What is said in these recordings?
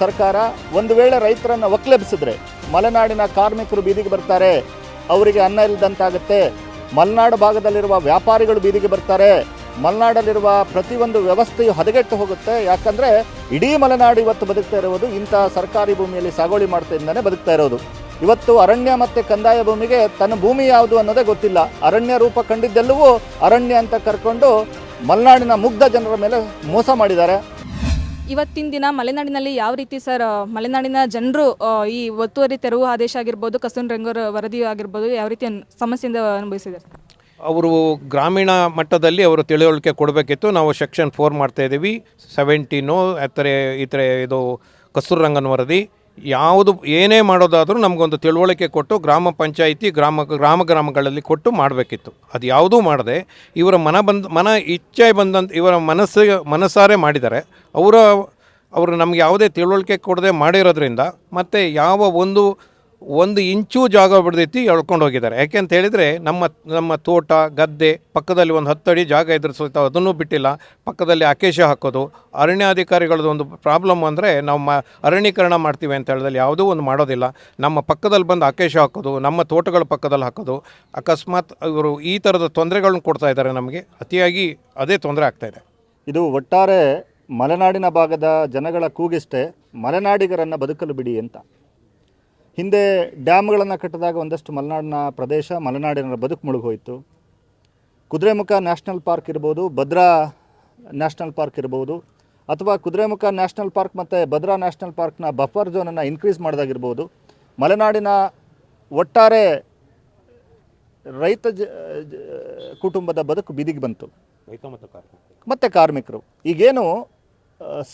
ಸರ್ಕಾರ ಒಂದು ವೇಳೆ ರೈತರನ್ನು ಒಕ್ಲೆಬ್ಸಿದ್ರೆ ಮಲೆನಾಡಿನ ಕಾರ್ಮಿಕರು ಬೀದಿಗೆ ಬರ್ತಾರೆ, ಅವರಿಗೆ ಅನ್ನ ಇಲ್ಲದಂತಾಗುತ್ತೆ ಮಲೆನಾಡು ಭಾಗದಲ್ಲಿರುವ ವ್ಯಾಪಾರಿಗಳು ಬೀದಿಗೆ ಬರ್ತಾರೆ. ಮಲೆನಾಡಲ್ಲಿರುವ ಪ್ರತಿಯೊಂದು ವ್ಯವಸ್ಥೆಯು ಹದಗೆಟ್ಟು ಹೋಗುತ್ತೆ. ಯಾಕಂದರೆ ಇಡೀ ಮಲೆನಾಡು ಇವತ್ತು ಬದುಕ್ತಾ ಇರುವುದು ಇಂಥ ಸರ್ಕಾರಿ ಭೂಮಿಯಲ್ಲಿ ಸಾಗುವಳಿ ಮಾಡ್ತಿಂದನೇ ಬದುಕ್ತಾ ಇರೋದು. ಇವತ್ತು ಅರಣ್ಯ ಮತ್ತು ಕಂದಾಯ ಭೂಮಿಗೆ ತನ್ನ ಭೂಮಿ ಯಾವುದು ಅನ್ನೋದೇ ಗೊತ್ತಿಲ್ಲ. ಅರಣ್ಯ ರೂಪ ಕಂಡಿದ್ದೆಲ್ಲವೂ ಅರಣ್ಯ ಅಂತ ಕರ್ಕೊಂಡು ಮಲೆನಾಡಿನ ಮುಗ್ಧ ಜನರ ಮೇಲೆ ಮೋಸ ಮಾಡಿದ್ದಾರೆ. ಇವತ್ತಿನ ದಿನ ಮಲೆನಾಡಿನಲ್ಲಿ ಯಾವ ರೀತಿ ಸರ್ ಮಲೆನಾಡಿನ ಜನರು ಈ ಒತ್ತುವರಿ ತೆರವು ಆದೇಶ ಆಗಿರ್ಬೋದು, ಕಸೂನ್ ರಂಗರ ವರದಿ ಆಗಿರ್ಬೋದು, ಯಾವ ರೀತಿ ಸಮಸ್ಯೆಯಿಂದ ಅನುಭವಿಸಿದ್ದಾರೆ? ಅವರು ಗ್ರಾಮೀಣ ಮಟ್ಟದಲ್ಲಿ ಅವರು ತಿಳುವಳಿಕೆ ಕೊಡಬೇಕಿತ್ತು. ನಾವು ಸೆಕ್ಷನ್ ಫೋರ್ ಮಾಡ್ತಾ ಇದ್ದೀವಿ. ಸೆವೆಂಟೀನು, ಆ ಥರ ಈ ಥರ ಇದು ಕಸ್ತೂರ್ ರಂಗನ್ ವರದಿ. ಯಾವುದು ಏನೇ ಮಾಡೋದಾದರೂ ನಮಗೊಂದು ತಿಳುವಳಿಕೆ ಕೊಟ್ಟು ಗ್ರಾಮ ಪಂಚಾಯಿತಿ, ಗ್ರಾಮ ಗ್ರಾಮ ಗ್ರಾಮಗಳಲ್ಲಿ ಕೊಟ್ಟು ಮಾಡಬೇಕಿತ್ತು. ಅದು ಯಾವುದೂ ಮಾಡದೆ ಇವರ ಮನ ಬಂದ, ಮನ ಇಚ್ಛೆ ಬಂದಂತ ಇವರ ಮನಸ್ಸಿಗೆ ಮನಸ್ಸಾರೆ ಮಾಡಿದ್ದಾರೆ. ಅವರ, ಅವರು ನಮ್ಗೆ ಯಾವುದೇ ತಿಳುವಳಿಕೆ ಕೊಡದೆ ಮಾಡಿರೋದ್ರಿಂದ ಮತ್ತು ಯಾವ ಒಂದು ಒಂದು ಇಂಚು ಜಾಗ ಬಿಡ್ದೈತಿ, ಎಳ್ಕೊಂಡು ಹೋಗಿದ್ದಾರೆ. ಯಾಕೆ ಅಂತ ಹೇಳಿದರೆ, ನಮ್ಮ ನಮ್ಮ ತೋಟ, ಗದ್ದೆ, ಪಕ್ಕದಲ್ಲಿ ಒಂದು ಹತ್ತು ಅಡಿ ಜಾಗ ಇದ್ರೆ ಸಹಿತ ಅದನ್ನು ಬಿಟ್ಟಿಲ್ಲ. ಪಕ್ಕದಲ್ಲಿ ಆಕೇಶ ಹಾಕೋದು. ಅರಣ್ಯಾಧಿಕಾರಿಗಳದ್ದು ಒಂದು ಪ್ರಾಬ್ಲಮ್ ಅಂದರೆ, ನಾವು ಮ, ಅರಣ್ಯೀಕರಣ ಮಾಡ್ತೀವಿ ಅಂತ ಹೇಳಿದಲ್ಲಿ ಯಾವುದೂ ಒಂದು ಮಾಡೋದಿಲ್ಲ. ನಮ್ಮ ಪಕ್ಕದಲ್ಲಿ ಬಂದು ಆಕೇಶ ಹಾಕೋದು, ನಮ್ಮ ತೋಟಗಳ ಪಕ್ಕದಲ್ಲಿ ಹಾಕೋದು. ಅಕಸ್ಮಾತ್ ಇವರು ಈ ಥರದ ತೊಂದರೆಗಳನ್ನ ಕೊಡ್ತಾ ಇದ್ದಾರೆ ನಮಗೆ. ಅತಿಯಾಗಿ ಅದೇ ತೊಂದರೆ ಆಗ್ತಾ ಇದೆ. ಇದು ಒಟ್ಟಾರೆ ಮಲೆನಾಡಿನ ಭಾಗದ ಜನಗಳ ಕೂಗಿಷ್ಟೇ, ಮಲೆನಾಡಿಗರನ್ನು ಬದುಕಲು ಬಿಡಿ ಅಂತ. ಹಿಂದೆ ಡ್ಯಾಮ್ಗಳನ್ನು ಕಟ್ಟಿದಾಗ ಒಂದಷ್ಟು ಮಲೆನಾಡಿನ ಪ್ರದೇಶ ಮಲೆನಾಡಿನ ಬದುಕು ಮುಳುಗೋಯಿತು. ಕುದುರೆಮುಖ ನ್ಯಾಷನಲ್ ಪಾರ್ಕ್ ಇರ್ಬೋದು ಭದ್ರಾ ನ್ಯಾಷನಲ್ ಪಾರ್ಕ್ ಇರ್ಬೋದು ಅಥವಾ ಕುದುರೆಮುಖ ನ್ಯಾಷನಲ್ ಪಾರ್ಕ್ ಮತ್ತು ಭದ್ರಾ ನ್ಯಾಷನಲ್ ಪಾರ್ಕ್ನ ಬಫರ್ ಝೋನನ್ನು ಇನ್ಕ್ರೀಸ್ ಮಾಡೋದಾಗಿರ್ಬೋದು. ಮಲೆನಾಡಿನ ಒಟ್ಟಾರೆ ರೈತ ಜ ಕುಟುಂಬದ ಬದುಕು ಬೀದಿಗೆ ಬಂತು. ಮತ್ತು ಕಾರ್ಮಿಕರು. ಈಗೇನು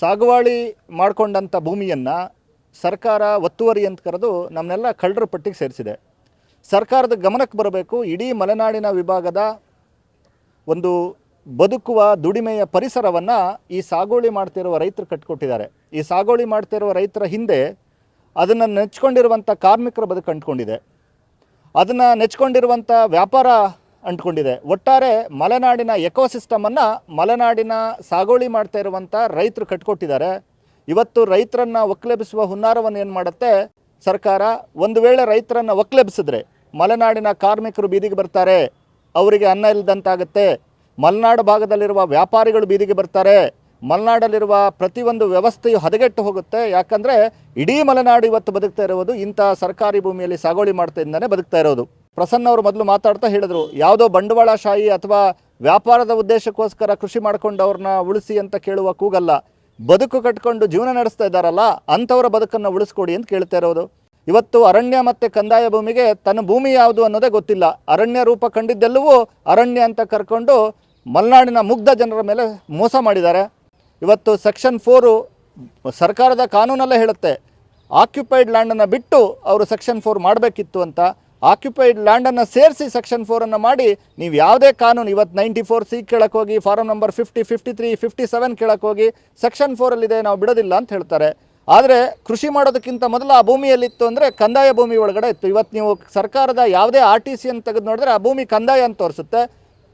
ಸಾಗುವಾಳಿ ಮಾಡಿಕೊಂಡಂಥ ಭೂಮಿಯನ್ನು ಸರ್ಕಾರ ಒತ್ತುವರಿ ಅಂತ ಕರೆದು ನಮ್ಮನ್ನೆಲ್ಲ ಕಳ್ಳರ ಪಟ್ಟಿಗೆ ಸೇರಿಸಿದೆ. ಸರ್ಕಾರದ ಗಮನಕ್ಕೆ ಬರಬೇಕು, ಇಡೀ ಮಲೆನಾಡಿನ ವಿಭಾಗದ ಒಂದು ಬದುಕುವ ದುಡಿಮೆಯ ಪರಿಸರವನ್ನು ಈ ಸಾಗುವಳಿ ಮಾಡ್ತಿರುವ ರೈತರು ಕಟ್ಕೊಟ್ಟಿದ್ದಾರೆ. ಈ ಸಾಗುವಳಿ ಮಾಡ್ತಿರುವ ರೈತರ ಹಿಂದೆ ಅದನ್ನು ನೆಚ್ಕೊಂಡಿರುವಂಥ ಕಾರ್ಮಿಕರ ಬದುಕು ಅಂಟ್ಕೊಂಡಿದೆ. ಅದನ್ನು ನೆಚ್ಕೊಂಡಿರುವಂಥ ವ್ಯಾಪಾರ ಅಂಟ್ಕೊಂಡಿದೆ. ಒಟ್ಟಾರೆ ಮಲೆನಾಡಿನ ಎಕೋಸಿಸ್ಟಮನ್ನು ಮಲೆನಾಡಿನ ಸಾಗುವಳಿ ಮಾಡ್ತಾ ಇರುವಂಥ ರೈತರು ಕಟ್ಕೊಟ್ಟಿದ್ದಾರೆ. ಇವತ್ತು ರೈತರನ್ನು ಒಕ್ಲೆಬ್ಬಿಸುವ ಹುನ್ನಾರವನ್ನು ಏನು ಮಾಡುತ್ತೆ? ಸರ್ಕಾರ ಒಂದು ವೇಳೆ ರೈತರನ್ನು ಒಕ್ಲೆಬ್ಬಿಸಿದ್ರೆ ಮಲೆನಾಡಿನ ಕಾರ್ಮಿಕರು ಬೀದಿಗೆ ಬರ್ತಾರೆ, ಅವರಿಗೆ ಅನ್ನ ಇಲ್ಲದಂತಾಗುತ್ತೆ ಮಲೆನಾಡು ಭಾಗದಲ್ಲಿರುವ ವ್ಯಾಪಾರಿಗಳು ಬೀದಿಗೆ ಬರ್ತಾರೆ. ಮಲೆನಾಡಲ್ಲಿರುವ ಪ್ರತಿಯೊಂದು ವ್ಯವಸ್ಥೆಯು ಹದಗೆಟ್ಟು ಹೋಗುತ್ತೆ. ಯಾಕಂದರೆ ಇಡೀ ಮಲೆನಾಡು ಇವತ್ತು ಬದುಕ್ತಾ ಇರೋದು ಇಂಥ ಸರ್ಕಾರಿ ಭೂಮಿಯಲ್ಲಿ ಸಾಗುವಳಿ ಮಾಡ್ತಿದ್ದಾನೆ ಬದುಕ್ತಾ ಇರೋದು. ಪ್ರಸನ್ನ ಅವರು ಮೊದಲು ಮಾತಾಡ್ತಾ ಹೇಳಿದ್ರು, ಯಾವುದೋ ಬಂಡವಾಳಶಾಹಿ ಅಥವಾ ವ್ಯಾಪಾರದ ಉದ್ದೇಶಕ್ಕೋಸ್ಕರ ಕೃಷಿ ಮಾಡ್ಕೊಂಡು ಅವ್ರನ್ನ ಉಳಿಸಿ ಅಂತ ಕೇಳುವ ಕೂಗಲ್ಲ. ಬದುಕು ಕಟ್ಕೊಂಡು ಜೀವನ ನಡೆಸ್ತಾ ಇದ್ದಾರಲ್ಲ, ಅಂಥವರ ಬದುಕನ್ನು ಉಳಿಸ್ಕೊಡಿ ಅಂತ ಕೇಳ್ತಾ ಇರೋದು. ಇವತ್ತು ಅರಣ್ಯ ಮತ್ತು ಕಂದಾಯ ಭೂಮಿಗೆ ತನ್ನ ಭೂಮಿ ಯಾವುದು ಅನ್ನೋದೇ ಗೊತ್ತಿಲ್ಲ. ಅರಣ್ಯ ರೂಪ ಕಂಡಿದ್ದೆಲ್ಲವೂ ಅರಣ್ಯ ಅಂತ ಕರ್ಕೊಂಡು ಮಲೆನಾಡಿನ ಮುಗ್ಧ ಜನರ ಮೇಲೆ ಮೋಸ ಮಾಡಿದ್ದಾರೆ. ಇವತ್ತು ಸೆಕ್ಷನ್ ಫೋರು ಸರ್ಕಾರದ ಕಾನೂನಲ್ಲೇ ಹೇಳುತ್ತೆ. ಆಕ್ಯುಪೈಡ್ ಲ್ಯಾಂಡನ್ನು ಬಿಟ್ಟು ಅವರು ಸೆಕ್ಷನ್ ಫೋರ್ ಮಾಡಬೇಕಿತ್ತು ಅಂತ. ಆಕ್ಯುಪೈಡ್ ಲ್ಯಾಂಡನ್ನು ಸೇರಿಸಿ ಸೆಕ್ಷನ್ ಫೋರನ್ನು ಮಾಡಿ, ನೀವು ಯಾವುದೇ ಕಾನೂನು ಇವತ್ತು ನೈಂಟಿ ಫೋರ್ ಸಿ ಕೇಳಕ್ಕೆ ಹೋಗಿ form number fifty fifty three fifty seven ಕೇಳಕ್ಕೆ ಹೋಗಿ ಸೆಕ್ಷನ್ ಫೋರಲ್ಲಿದೆ ನಾವು ಬಿಡೋದಿಲ್ಲ ಅಂತ ಹೇಳ್ತಾರೆ. ಆದರೆ ಕೃಷಿ ಮಾಡೋದಕ್ಕಿಂತ ಮೊದಲು ಆ ಭೂಮಿಯಲ್ಲಿತ್ತು ಅಂದರೆ ಕಂದಾಯ ಭೂಮಿ ಒಳಗಡೆ ಇತ್ತು. ಇವತ್ತು ನೀವು ಸರ್ಕಾರದ ಯಾವುದೇ ಆರ್ ಟಿ ಸಿ ಅಂತ ತೆಗೆದು ನೋಡಿದ್ರೆ ಆ ಭೂಮಿ ಕಂದಾಯ ಅಂತ ತೋರಿಸುತ್ತೆ.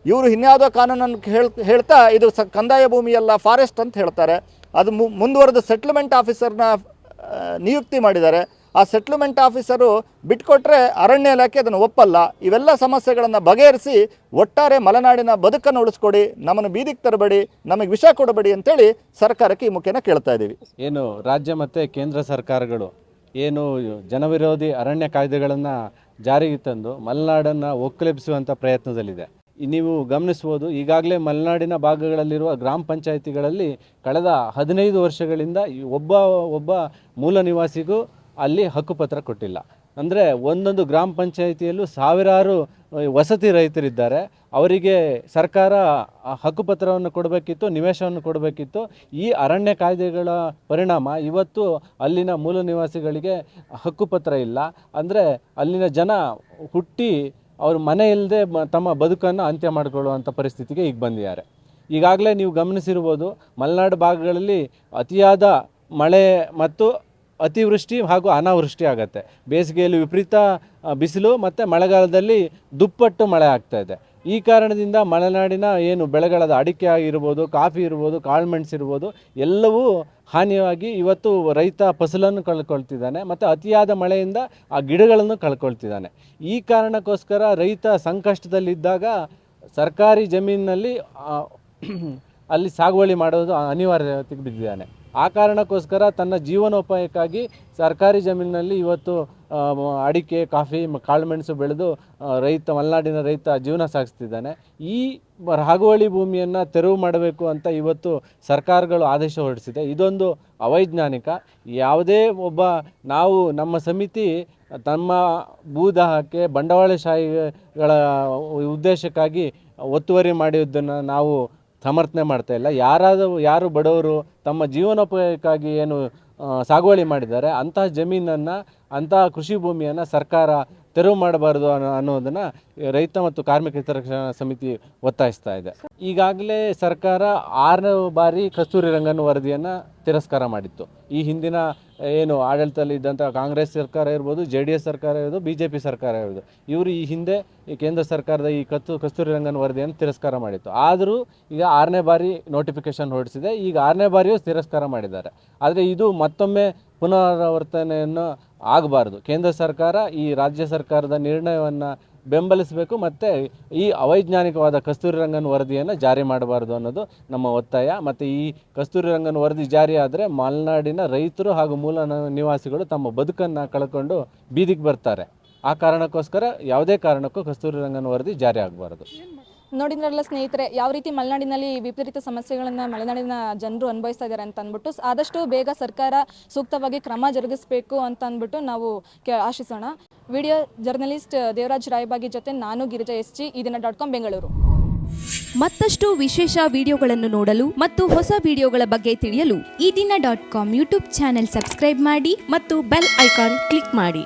ಇವರು ಇನ್ಯಾವುದೋ ಕಾನೂನನ್ನು ಹೇಳ್, ಹೇಳ್ತಾ ಇದು ಸ, ಕಂದಾಯ ಭೂಮಿಯಲ್ಲ ಫಾರೆಸ್ಟ್ ಅಂತ ಹೇಳ್ತಾರೆ. ಅದು ಮುಂದುವರೆದ ಸೆಟ್ಲ್ಮೆಂಟ್ ಆಫೀಸರ್ನ ನಿಯುಕ್ತಿ ಮಾಡಿದ್ದಾರೆ. ಆ ಸೆಟ್ಲ್ಮೆಂಟ್ ಆಫೀಸರು ಬಿಟ್ಕೊಟ್ರೆ ಅರಣ್ಯ ಇಲಾಖೆ ಅದನ್ನು ಒಪ್ಪಲ್ಲ. ಇವೆಲ್ಲ ಸಮಸ್ಯೆಗಳನ್ನು ಬಗೆಹರಿಸಿ ಒಟ್ಟಾರೆ ಮಲೆನಾಡಿನ ಬದುಕನ್ನು ಉಳಿಸ್ಕೊಡಿ, ನಮ್ಮನ್ನು ಬೀದಿಗೆ ತರಬೇಡಿ, ನಮಗೆ ವಿಷ ಕೊಡಬೇಡಿ ಅಂತೇಳಿ ಸರ್ಕಾರಕ್ಕೆ ಈ ಮುಖೇನ ಕೇಳ್ತಾ ಇದ್ದೀವಿ. ಏನು ರಾಜ್ಯ ಮತ್ತು ಕೇಂದ್ರ ಸರ್ಕಾರಗಳು ಏನು ಜನವಿರೋಧಿ ಅರಣ್ಯ ಕಾಯ್ದೆಗಳನ್ನು ಜಾರಿಗೆ ತಂದು ಮಲೆನಾಡನ್ನು ಒಕ್ಕಲೆಬ್ಬಿಸುವಂಥ ಪ್ರಯತ್ನದಲ್ಲಿದೆ. ನೀವು ಗಮನಿಸ್ಬೋದು, ಈಗಾಗಲೇ ಮಲೆನಾಡಿನ ಭಾಗಗಳಲ್ಲಿರುವ ಗ್ರಾಮ ಪಂಚಾಯಿತಿಗಳಲ್ಲಿ ಕಳೆದ ಹದಿನೈದು ವರ್ಷಗಳಿಂದ ಒಬ್ಬ ಒಬ್ಬ ಮೂಲ ನಿವಾಸಿಗೂ ಅಲ್ಲಿ ಹಕ್ಕುಪತ್ರ ಕೊಟ್ಟಿಲ್ಲ. ಅಂದರೆ ಒಂದೊಂದು ಗ್ರಾಮ ಪಂಚಾಯಿತಿಯಲ್ಲೂ ಸಾವಿರಾರು ವಸತಿ ರೈತರಿದ್ದಾರೆ. ಅವರಿಗೆ ಸರ್ಕಾರ ಹಕ್ಕುಪತ್ರವನ್ನು ಕೊಡಬೇಕಿತ್ತು, ನಿವೇಶವನ್ನು ಕೊಡಬೇಕಿತ್ತು. ಈ ಅರಣ್ಯ ಕಾಯ್ದೆಗಳ ಪರಿಣಾಮ ಇವತ್ತು ಅಲ್ಲಿನ ಮೂಲ ನಿವಾಸಿಗಳಿಗೆ ಹಕ್ಕುಪತ್ರ ಇಲ್ಲ. ಅಂದರೆ ಅಲ್ಲಿನ ಜನ ಹುಟ್ಟಿ ಅವ್ರ ಮನೆ ಇಲ್ಲದೆ ತಮ್ಮ ಬದುಕನ್ನು ಅಂತ್ಯ ಮಾಡಿಕೊಳ್ಳುವಂಥ ಪರಿಸ್ಥಿತಿಗೆ ಈಗ ಬಂದಿದ್ದಾರೆ. ಈಗಾಗಲೇ ನೀವು ಗಮನಿಸಿರ್ಬೋದು, ಮಲೆನಾಡು ಭಾಗಗಳಲ್ಲಿ ಅತಿಯಾದ ಮಳೆ ಮತ್ತು ಅತಿವೃಷ್ಟಿ ಹಾಗೂ ಅನಾವೃಷ್ಟಿ ಆಗುತ್ತೆ. ಬೇಸಿಗೆಯಲ್ಲಿ ವಿಪರೀತ ಬಿಸಿಲು ಮತ್ತು ಮಳೆಗಾಲದಲ್ಲಿ ದುಪ್ಪಟ್ಟು ಮಳೆ ಆಗ್ತಾ ಇದೆ. ಈ ಕಾರಣದಿಂದ ಮಲೆನಾಡಿನ ಏನು ಬೆಳೆಗಳಾದ ಅಡಿಕೆ ಆಗಿರ್ಬೋದು, ಕಾಫಿ ಇರ್ಬೋದು, ಕಾಳುಮೆಣಸು ಇರ್ಬೋದು, ಎಲ್ಲವೂ ಹಾನಿಯಾಗಿ ಇವತ್ತು ರೈತ ಫಸಲನ್ನು ಕಳ್ಕೊಳ್ತಿದ್ದಾನೆ ಮತ್ತು ಅತಿಯಾದ ಮಳೆಯಿಂದ ಆ ಗಿಡಗಳನ್ನು ಕಳ್ಕೊಳ್ತಿದ್ದಾನೆ. ಈ ಕಾರಣಕ್ಕೋಸ್ಕರ ರೈತ ಸಂಕಷ್ಟದಲ್ಲಿದ್ದಾಗ ಸರ್ಕಾರಿ ಜಮೀನಿನಲ್ಲಿ ಅಲ್ಲಿ ಸಾಗುವಳಿ ಮಾಡೋದು ಅನಿವಾರ್ಯತೆಗೆ ಬಿದ್ದಿದ್ದಾನೆ. ಆ ಕಾರಣಕ್ಕೋಸ್ಕರ ತನ್ನ ಜೀವನೋಪಾಯಕ್ಕಾಗಿ ಸರ್ಕಾರಿ ಜಮೀನಿನಲ್ಲಿ ಇವತ್ತು ಅಡಿಕೆ, ಕಾಫಿ ಕಾಳುಮೆಣಸು ಬೆಳೆದು ರೈತ, ಮಲೆನಾಡಿನ ರೈತ ಜೀವನ ಸಾಗಿಸ್ತಿದ್ದಾನೆ. ಈ ರಾಗುವಳಿ ಭೂಮಿಯನ್ನು ತೆರವು ಮಾಡಬೇಕು ಅಂತ ಇವತ್ತು ಸರ್ಕಾರಗಳು ಆದೇಶ ಹೊರಡಿಸಿದೆ. ಇದೊಂದು ಅವೈಜ್ಞಾನಿಕ. ಯಾವುದೇ ಒಬ್ಬ ನಾವು, ನಮ್ಮ ಸಮಿತಿ ತಮ್ಮ ಭೂದಾಹಕ್ಕೆ ಬಂಡವಾಳಶಾಹಿಗಳ ಉದ್ದೇಶಕ್ಕಾಗಿ ಒತ್ತುವರಿ ಮಾಡಿದ್ದನ್ನು ನಾವು ಸಮರ್ಥನೆ ಮಾಡ್ತಾ ಇಲ್ಲ. ಯಾರಾದರೂ, ಯಾರು ಬಡವರು ತಮ್ಮ ಜೀವನೋಪಾಯಕ್ಕಾಗಿ ಏನು ಸಾಗುವಳಿ ಮಾಡಿದ್ದಾರೆ, ಅಂತಹ ಜಮೀನನ್ನು, ಅಂತಹ ಕೃಷಿ ಭೂಮಿಯನ್ನು ಸರ್ಕಾರ ತೆರವು ಮಾಡಬಾರದು ಅನ್ನೋ ಅನ್ನೋದನ್ನು ರೈತ ಮತ್ತು ಕಾರ್ಮಿಕ ಹಿತರಕ್ಷಣಾ ಸಮಿತಿ ಒತ್ತಾಯಿಸ್ತಾ ಇದೆ. ಈಗಾಗಲೇ ಸರ್ಕಾರ ಆರನೇ ಬಾರಿ ಕಸ್ತೂರಿ ರಂಗನ್ ವರದಿಯನ್ನು ತಿರಸ್ಕಾರ ಮಾಡಿತ್ತು. ಈ ಹಿಂದಿನ ಏನು ಆಡಳಿತದಲ್ಲಿ ಇದ್ದಂಥ ಕಾಂಗ್ರೆಸ್ ಸರ್ಕಾರ ಇರ್ಬೋದು, ಜೆ ಡಿ ಎಸ್ ಸರ್ಕಾರ ಇರ್ಬೋದು, ಬಿ ಜೆ ಪಿ ಸರ್ಕಾರ ಇರ್ಬೋದು. ಇವರು ಈ ಹಿಂದೆ ಈ ಕೇಂದ್ರ ಸರ್ಕಾರದ ಈ ಕತ್ತು ಕಸ್ತೂರಿ ರಂಗನ್ ವರದಿಯನ್ನು ತಿರಸ್ಕಾರ ಮಾಡಿತ್ತು. ಆದರೂ ಈಗ ಆರನೇ ಬಾರಿ ನೋಟಿಫಿಕೇಶನ್ ಹೊರಡಿಸಿದೆ. ಈಗ ಆರನೇ ಬಾರಿಯೂ ತಿರಸ್ಕಾರ ಮಾಡಿದ್ದಾರೆ. ಆದರೆ ಇದು ಮತ್ತೊಮ್ಮೆ ಪುನರಾವರ್ತನೆಯನ್ನು ಆಗಬಾರ್ದು. ಕೇಂದ್ರ ಸರ್ಕಾರ ಈ ರಾಜ್ಯ ಸರ್ಕಾರದ ನಿರ್ಣಯವನ್ನು ಬೆಂಬಲಿಸಬೇಕು ಮತ್ತು ಈ ಅವೈಜ್ಞಾನಿಕವಾದ ಕಸ್ತೂರಿ ರಂಗನ್ ವರದಿಯನ್ನು ಜಾರಿ ಮಾಡಬಾರ್ದು ಅನ್ನೋದು ನಮ್ಮ ಒತ್ತಾಯ. ಮತ್ತು ಈ ಕಸ್ತೂರಿ ರಂಗನ್ ವರದಿ ಜಾರಿ ಆದರೆ ಮಲೆನಾಡಿನ ರೈತರು ಹಾಗೂ ಮೂಲ ನಿವಾಸಿಗಳು ತಮ್ಮ ಬದುಕನ್ನು ಕಳ್ಕೊಂಡು ಬೀದಿಗೆ ಬರ್ತಾರೆ. ಆ ಕಾರಣಕ್ಕೋಸ್ಕರ ಯಾವುದೇ ಕಾರಣಕ್ಕೂ ಕಸ್ತೂರಿ ರಂಗನ್ ವರದಿ ಜಾರಿ ಆಗಬಾರ್ದು. ನೋಡಿದ್ರಲ್ಲ ಸ್ನೇಹಿತರೆ, ಯಾವ ರೀತಿ ಮಲೆನಾಡಿನಲ್ಲಿ ವಿಪರೀತ ಸಮಸ್ಯೆಗಳನ್ನು ಮಲೆನಾಡಿನ ಜನರು ಅನುಭವಿಸ್ತಾ ಇದ್ದಾರೆ ಅಂತ ಅಂದ್ಬಿಟ್ಟು ಆದಷ್ಟು ಬೇಗ ಸರ್ಕಾರ ಸೂಕ್ತವಾಗಿ ಕ್ರಮ ಜರುಗಿಸಬೇಕು ಅಂತ ಅಂದ್ಬಿಟ್ಟು ನಾವು ಆಶಿಸೋಣ. ವಿಡಿಯೋ ಜರ್ನಲಿಸ್ಟ್ ದೇವರಾಜ್ ರಾಯಬಾಗಿ ಜೊತೆ ನಾನು ಗಿರಿಜಾ ಎಸ್ ಜಿ ಇದನ್ನ ಡಾಟ್ ಕಾಮ್, ಬೆಂಗಳೂರು. ಮತ್ತಷ್ಟು ವಿಶೇಷ ವಿಡಿಯೋಗಳನ್ನು ನೋಡಲು ಮತ್ತು ಹೊಸ ವಿಡಿಯೋಗಳ ಬಗ್ಗೆ ತಿಳಿಯಲು ಈ ದಿನ dot com YouTube channel subscribe ಮಾಡಿ ಮತ್ತು ಬೆಲ್ ಐಕಾನ್ ಕ್ಲಿಕ್ ಮಾಡಿ.